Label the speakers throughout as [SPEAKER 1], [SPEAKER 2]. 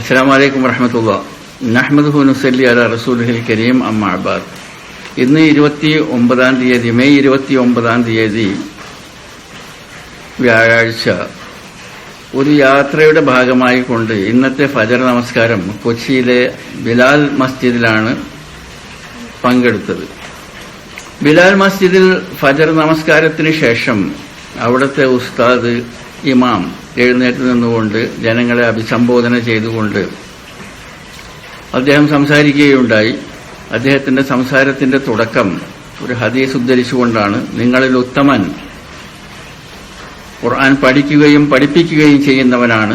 [SPEAKER 1] അസ്സാം വലൈക്കും വറഹമത്തുള്ള നഹ്മദ് ഹുനുസല്ലി അല റസൂലുൽ കരീം അമ്മ അബാദ് ഇന്ന് ഇരുപത്തി ഒമ്പതാം തീയതി മെയ് ഇരുപത്തി ഒമ്പതാം തീയതി വ്യാഴാഴ്ച ഒരു യാത്രയുടെ ഭാഗമായി കൊണ്ട് ഇന്നത്തെ ഫജർ നമസ്കാരം കൊച്ചിയിലെ ബിലാൽ മസ്ജിദിലാണ് പങ്കെടുത്തത് ബിലാൽ മസ്ജിദിൽ ഫജർ നമസ്കാരത്തിന് ശേഷം അവിടുത്തെ ഉസ്താദ് ഇമാം എഴുന്നേറ്റ് നിന്നുകൊണ്ട് ജനങ്ങളെ അഭിസംബോധന ചെയ്തുകൊണ്ട് അദ്ദേഹം സംസാരിക്കുകയുണ്ടായി അദ്ദേഹത്തിന്റെ സംസാരത്തിന്റെ തുടക്കം ഒരു ഹദീസ് ഉദ്ധരിച്ചുകൊണ്ടാണ് നിങ്ങളിൽ ഉത്തമൻ ഖുർആൻ പഠിക്കുകയും പഠിപ്പിക്കുകയും ചെയ്യുന്നവനാണ്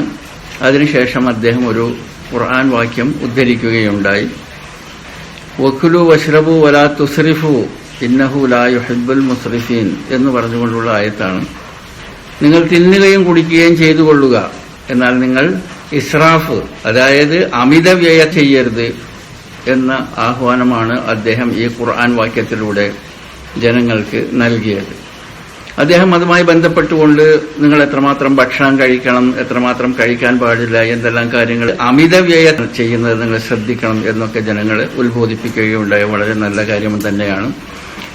[SPEAKER 1] അതിനുശേഷം അദ്ദേഹം ഒരു ഖുർആൻ വാക്യം ഉദ്ധരിക്കുകയുണ്ടായി വഖുലു വഷ്റബു വലാ തുസ്രിഫു ഇന്നഹു ലാ യുഹിബുൽ മുസ്രിഫീൻ എന്ന് പറഞ്ഞുകൊണ്ടുള്ള ആയത്താണ് നിങ്ങൾ തിന്നുകയും കുടിക്കുകയും ചെയ്തു കൊള്ളുക എന്നാൽ നിങ്ങൾ ഇസ്രാഫ് അതായത് അമിത വ്യയ ചെയ്യരുത് എന്ന ആഹ്വാനമാണ് അദ്ദേഹം ഈ ഖുർആൻ വാക്യത്തിലൂടെ ജനങ്ങൾക്ക് നൽകിയത് അദ്ദേഹം അതുമായി ബന്ധപ്പെട്ടുകൊണ്ട് നിങ്ങൾ എത്രമാത്രം ഭക്ഷണം കഴിക്കണം എത്രമാത്രം കഴിക്കാൻ പാടില്ല എന്തെല്ലാം കാര്യങ്ങൾ അമിതവ്യയ ചെയ്യുന്നത് നിങ്ങൾ ശ്രദ്ധിക്കണം എന്നൊക്കെ ജനങ്ങളെ ഉത്ബോധിപ്പിക്കുകയുണ്ടായ വളരെ നല്ല കാര്യം തന്നെയാണ്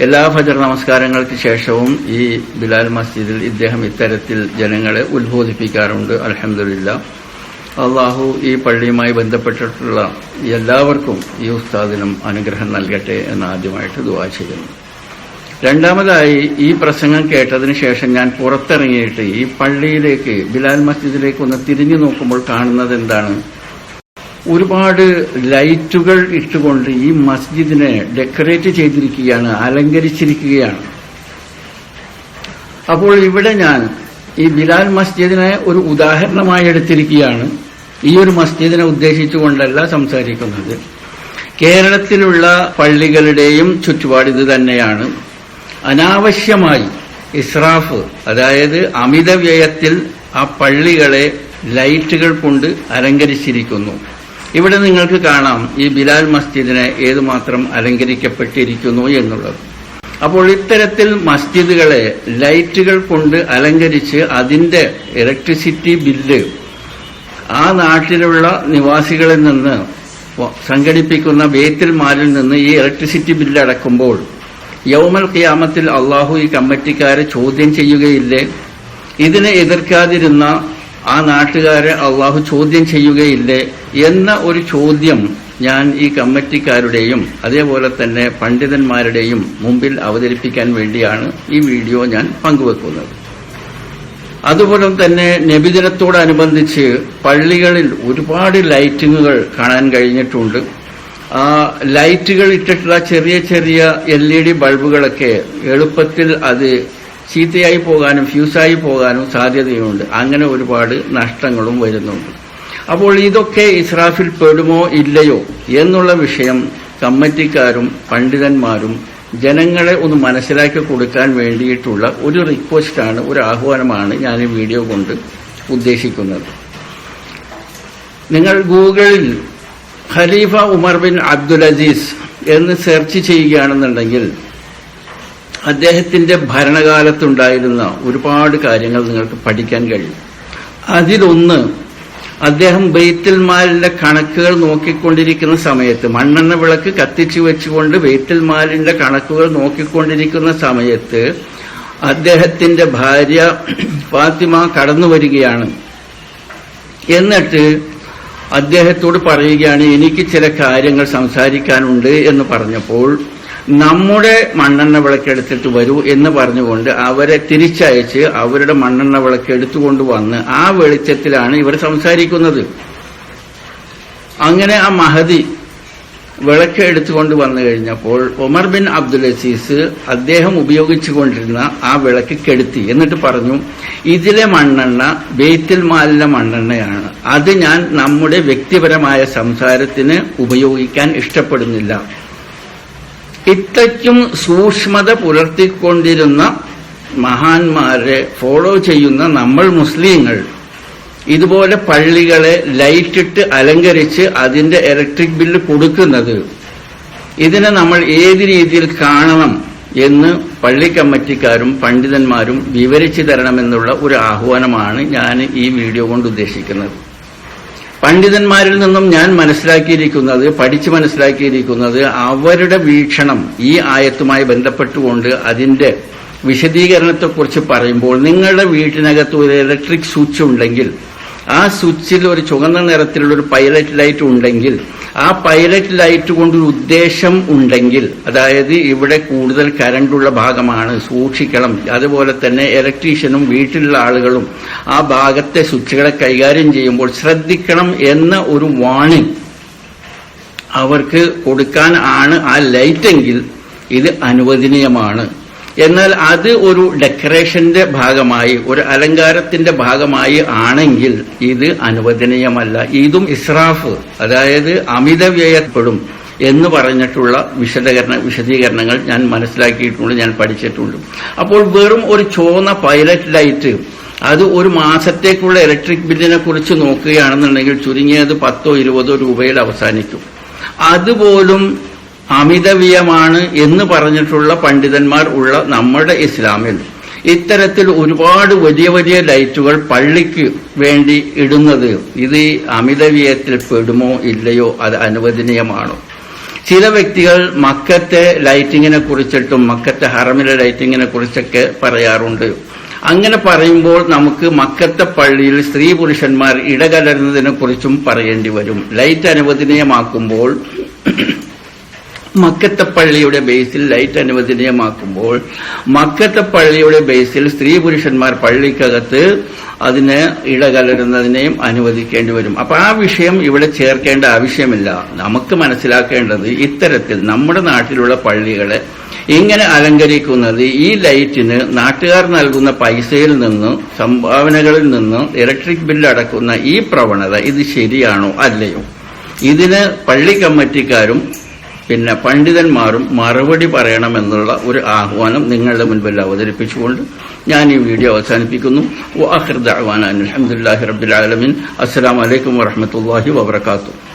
[SPEAKER 1] എല്ലാ ഫജർ നമസ്കാരങ്ങൾക്ക് ശേഷവും ഈ ബിലാൽ മസ്ജിദിൽ ഇദ്ദേഹം ഇത്തരത്തിൽ ജനങ്ങളെ ഉത്ബോധിപ്പിക്കാറുണ്ട് അലഹമില്ല അള്ളാഹു ഈ പള്ളിയുമായി ബന്ധപ്പെട്ടിട്ടുള്ള എല്ലാവർക്കും ഈ ഉസ്താദിനും അനുഗ്രഹം നൽകട്ടെ എന്ന് ആദ്യമായിട്ട് ദുവാ ചെയ്യുന്നു രണ്ടാമതായി ഈ പ്രസംഗം കേട്ടതിന് ശേഷം ഞാൻ പുറത്തിറങ്ങിയിട്ട് ഈ പള്ളിയിലേക്ക് ബിലാൽ മസ്ജിദിലേക്ക് ഒന്ന് തിരിഞ്ഞു നോക്കുമ്പോൾ കാണുന്നത് എന്താണ് ഒരുപാട് ലൈറ്റുകൾ ഇട്ടുകൊണ്ട് ഈ മസ്ജിദിനെ ഡെക്കറേറ്റ് ചെയ്തിരിക്കുകയാണ് അലങ്കരിച്ചിരിക്കുകയാണ് അപ്പോൾ ഇവിടെ ഞാൻ ഈ ബിലാൽ മസ്ജിദിനെ ഒരു ഉദാഹരണമായി എടുത്തിരിക്കുകയാണ് ഈ ഒരു മസ്ജിദിനെ ഉദ്ദേശിച്ചുകൊണ്ടല്ല സംസാരിക്കുന്നത് കേരളത്തിലുള്ള പള്ളികളുടെയും ചുറ്റുപാട് ഇത് തന്നെയാണ് അനാവശ്യമായി ഇസ്രാഫ് അതായത് അമിത വ്യയത്തിൽ ആ പള്ളികളെ ലൈറ്റുകൾ കൊണ്ട് അലങ്കരിച്ചിരിക്കുന്നു ഇവിടെ നിങ്ങൾക്ക് കാണാം ഈ ബിലാൽ മസ്ജിദിനെ ഏതുമാത്രം അലങ്കരിക്കപ്പെട്ടിരിക്കുന്നു എന്നുള്ളത് അപ്പോൾ ഇത്തരത്തിൽ മസ്ജിദുകളെ ലൈറ്റുകൾ കൊണ്ട് അലങ്കരിച്ച് അതിന്റെ ഇലക്ട്രിസിറ്റി ബില്ല് ആ നാട്ടിലുള്ള നിവാസികളിൽ നിന്ന് സംഘടിപ്പിക്കുന്ന വേത്തിൽമാരിൽ നിന്ന് ഈ ഇലക്ട്രിസിറ്റി ബില്ല് അടക്കുമ്പോൾ യൗമൽ ഖിയാമത്തിൽ അള്ളാഹു ഈ കമ്മിറ്റിക്കാരെ ചോദ്യം ചെയ്യുകയില്ലേ ഇതിനെ എതിർക്കാതിരുന്ന ആ നാട്ടുകാരെ അള്ളാഹു ചോദ്യം ചെയ്യുകയില്ലേ എന്ന ഒരു ചോദ്യം ഞാൻ ഈ കമ്മിറ്റിക്കാരുടെയും അതേപോലെ തന്നെ പണ്ഡിതന്മാരുടെയും മുമ്പിൽ അവതരിപ്പിക്കാൻ വേണ്ടിയാണ് ഈ വീഡിയോ ഞാൻ പങ്കുവെക്കുന്നത് അതുപോലെ തന്നെ നബിദിനത്തോടനുബന്ധിച്ച് പള്ളികളിൽ ഒരുപാട് ലൈറ്റിങ്ങുകൾ കാണാൻ കഴിഞ്ഞിട്ടുണ്ട് ആ ലൈറ്റുകൾ ഇട്ടിട്ടുള്ള ചെറിയ ചെറിയ എൽ ഇ ഡി ബൾബുകളൊക്കെ എളുപ്പത്തിൽ അത് ചീത്തയായി പോകാനും ഫ്യൂസായി പോകാനും സാധ്യതയുണ്ട് അങ്ങനെ ഒരുപാട് നഷ്ടങ്ങളും വരുന്നുണ്ട് അപ്പോൾ ഇതൊക്കെ ഇസ്രാഫിൽ പെടുമോ ഇല്ലയോ എന്നുള്ള വിഷയം കമ്മിറ്റിക്കാരും പണ്ഡിതന്മാരും ജനങ്ങളെ ഒന്ന് മനസ്സിലാക്കി കൊടുക്കാൻ വേണ്ടിയിട്ടുള്ള ഒരു റിക്വസ്റ്റാണ് ഒരു ആഹ്വാനമാണ് ഞാൻ ഈ വീഡിയോ കൊണ്ട് ഉദ്ദേശിക്കുന്നത് നിങ്ങൾ ഗൂഗിളിൽ Khalifa Umar bin Abdul Aziz എന്ന് സെർച്ച് ചെയ്യുകയാണെന്നുണ്ടെങ്കിൽ അദ്ദേഹത്തിന്റെ ഭരണകാലത്തുണ്ടായിരുന്ന ഒരുപാട് കാര്യങ്ങൾ നിങ്ങൾക്ക് പഠിക്കാൻ കഴിയും അതിലൊന്ന് അദ്ദേഹം ബെയ്ത്തൽമാലിന്റെ കണക്കുകൾ നോക്കിക്കൊണ്ടിരിക്കുന്ന സമയത്ത് മണ്ണെണ്ണ വിളക്ക് കത്തിച്ചു വെച്ചുകൊണ്ട് ബെയ്ത്തൽമാലിന്റെ കണക്കുകൾ നോക്കിക്കൊണ്ടിരിക്കുന്ന സമയത്ത് അദ്ദേഹത്തിന്റെ ഭാര്യ ഫാത്തിമ കടന്നു വരികയാണ് എന്നിട്ട് അദ്ദേഹത്തോട് പറയുകയാണ് എനിക്ക് ചില കാര്യങ്ങൾ സംസാരിക്കാനുണ്ട് എന്ന് പറഞ്ഞപ്പോൾ നമ്മുടെ മണ്ണെണ്ണ വിളക്കെടുത്തിട്ട് വരൂ എന്ന് പറഞ്ഞുകൊണ്ട് അവരെ തിരിച്ചയച്ച് അവരുടെ മണ്ണെണ്ണ എടുത്തുകൊണ്ട് വന്ന് ആ വെളിച്ചത്തിലാണ് ഇവർ സംസാരിക്കുന്നത് അങ്ങനെ ആ മഹതി വിളക്ക് എടുത്തുകൊണ്ട് വന്നു കഴിഞ്ഞപ്പോൾ ഒമർ ബിൻ അബ്ദുൽ അസീസ് അദ്ദേഹം ഉപയോഗിച്ചുകൊണ്ടിരുന്ന ആ വിളക്ക് കെടുത്തി എന്നിട്ട് പറഞ്ഞു ഇതിലെ മണ്ണെണ്ണ ബേത്തിൽ മാലിന്റെ മണ്ണെണ്ണയാണ് അത് ഞാൻ നമ്മുടെ വ്യക്തിപരമായ സംസാരത്തിന് ഉപയോഗിക്കാൻ ഇഷ്ടപ്പെടുന്നില്ല ഇത്രയ്ക്കും സൂക്ഷ്മത പുലർത്തിക്കൊണ്ടിരുന്ന മഹാന്മാരെ ഫോളോ ചെയ്യുന്ന നമ്മൾ മുസ്ലിങ്ങൾ ഇതുപോലെ പള്ളികളെ ലൈറ്റിട്ട് അലങ്കരിച്ച് അതിന്റെ ഇലക്ട്രിക് ബില്ല് കൊടുക്കുന്നത് ഇതിനെ നമ്മൾ ഏത് രീതിയിൽ കാണണം എന്ന് പള്ളി കമ്മിറ്റിക്കാരും പണ്ഡിതന്മാരും വിവരിച്ചു തരണമെന്നുള്ള ഒരു ആഹ്വാനമാണ് ഞാൻ ഈ വീഡിയോ കൊണ്ട് ഉദ്ദേശിക്കുന്നത് പണ്ഡിതന്മാരിൽ നിന്നും ഞാൻ മനസ്സിലാക്കിയിരിക്കുന്നത് പഠിച്ചു മനസ്സിലാക്കിയിരിക്കുന്നത് അവരുടെ വീക്ഷണം ഈ ആയത്തുമായി ബന്ധപ്പെട്ടുകൊണ്ട് അതിന്റെ വിശദീകരണത്തെക്കുറിച്ച് പറയുമ്പോൾ നിങ്ങളുടെ വീട്ടിനകത്ത് ഒരു ഇലക്ട്രിക് സ്വിച്ച് ഉണ്ടെങ്കിൽ ആ സ്വിച്ചിൽ ഒരു ചുവന്ന നിറത്തിലുള്ള ഒരു പൈലറ്റ് ലൈറ്റ് ഉണ്ടെങ്കിൽ ആ പൈലറ്റ് ലൈറ്റ് കൊണ്ടൊരു ഉദ്ദേശം ഉണ്ടെങ്കിൽ അതായത് ഇവിടെ കൂടുതൽ കരണ്ടുള്ള ഭാഗമാണ് സൂക്ഷിക്കണം അതുപോലെ തന്നെ ഇലക്ട്രീഷ്യനും വീട്ടിലുള്ള ആളുകളും ആ ഭാഗത്തെ സ്വിച്ചുകളെ കൈകാര്യം ചെയ്യുമ്പോൾ ശ്രദ്ധിക്കണം എന്ന ഒരു വാണിംഗ് അവർക്ക് കൊടുക്കാൻ ആണ് ആ ലൈറ്റെങ്കിൽ ഇത് അനുവദനീയമാണ് എന്നാൽ അത് ഒരു ഡെക്കറേഷന്റെ ഭാഗമായി ഒരു അലങ്കാരത്തിന്റെ ഭാഗമായി ആണെങ്കിൽ ഇത് അനുവദനീയമല്ല ഇതും ഇസ്രാഫ് അതായത് അമിത വ്യയപ്പെടും എന്ന് പറഞ്ഞിട്ടുള്ള വിശദീകരണ വിശദീകരണങ്ങൾ ഞാൻ മനസ്സിലാക്കിയിട്ടുണ്ട് ഞാൻ പഠിച്ചിട്ടുണ്ട് അപ്പോൾ വെറും ഒരു ചോന്ന പൈലറ്റ് ലൈറ്റ് അത് ഒരു മാസത്തേക്കുള്ള ഇലക്ട്രിക് ബില്ലിനെ കുറിച്ച് നോക്കുകയാണെന്നുണ്ടെങ്കിൽ ചുരുങ്ങിയത് പത്തോ ഇരുപതോ രൂപയിൽ അവസാനിക്കും അതുപോലും അമിതവ്യമാണ് എന്ന് പറഞ്ഞിട്ടുള്ള പണ്ഡിതന്മാർ ഉള്ള നമ്മുടെ ഇസ്ലാമിൽ ഇത്തരത്തിൽ ഒരുപാട് വലിയ വലിയ ലൈറ്റുകൾ പള്ളിക്ക് വേണ്ടി ഇടുന്നത് ഇത് അമിതവ്യയത്തിൽ പെടുമോ ഇല്ലയോ അത് അനുവദനീയമാണോ ചില വ്യക്തികൾ മക്കത്തെ ലൈറ്റിങ്ങിനെ കുറിച്ചിട്ടും മക്കത്തെ ഹറമിലെ ലൈറ്റിങ്ങിനെ കുറിച്ചൊക്കെ പറയാറുണ്ട് അങ്ങനെ പറയുമ്പോൾ നമുക്ക് മക്കത്തെ പള്ളിയിൽ സ്ത്രീ പുരുഷന്മാർ ഇടകലരുന്നതിനെ കുറിച്ചും പറയേണ്ടി വരും ലൈറ്റ് അനുവദനീയമാക്കുമ്പോൾ മക്കത്തെ പള്ളിയുടെ ബേസിൽ ലൈറ്റ് അനുവദനീയമാക്കുമ്പോൾ മക്കത്തെ പള്ളിയുടെ ബേസിൽ സ്ത്രീ പുരുഷന്മാർ പള്ളിക്കകത്ത് അതിന് ഇടകലരുന്നതിനെയും അനുവദിക്കേണ്ടി വരും അപ്പൊ ആ വിഷയം ഇവിടെ ചേർക്കേണ്ട ആവശ്യമില്ല നമുക്ക് മനസ്സിലാക്കേണ്ടത് ഇത്തരത്തിൽ നമ്മുടെ നാട്ടിലുള്ള പള്ളികളെ ഇങ്ങനെ അലങ്കരിക്കുന്നത് ഈ ലൈറ്റിന് നാട്ടുകാർ നൽകുന്ന പൈസയിൽ നിന്ന് സംഭാവനകളിൽ നിന്ന് ഇലക്ട്രിക് ബില്ല് അടക്കുന്ന ഈ പ്രവണത ഇത് ശരിയാണോ അല്ലയോ ഇതിന് പള്ളി കമ്മിറ്റിക്കാരും പിന്നെ പണ്ഡിതന്മാരും മറുപടി പറയണമെന്നുള്ള ഒരു ആഹ്വാനം നിങ്ങളുടെ മുൻപിൽ അവതരിപ്പിച്ചുകൊണ്ട് ഞാൻ ഈ വീഡിയോ അവസാനിപ്പിക്കുന്നു അലഹമുല്ലാഹി റബ്ബിൽ അസ്സാം വലൈക്കും വാഹമത്തല്ലാഹി വാത്തു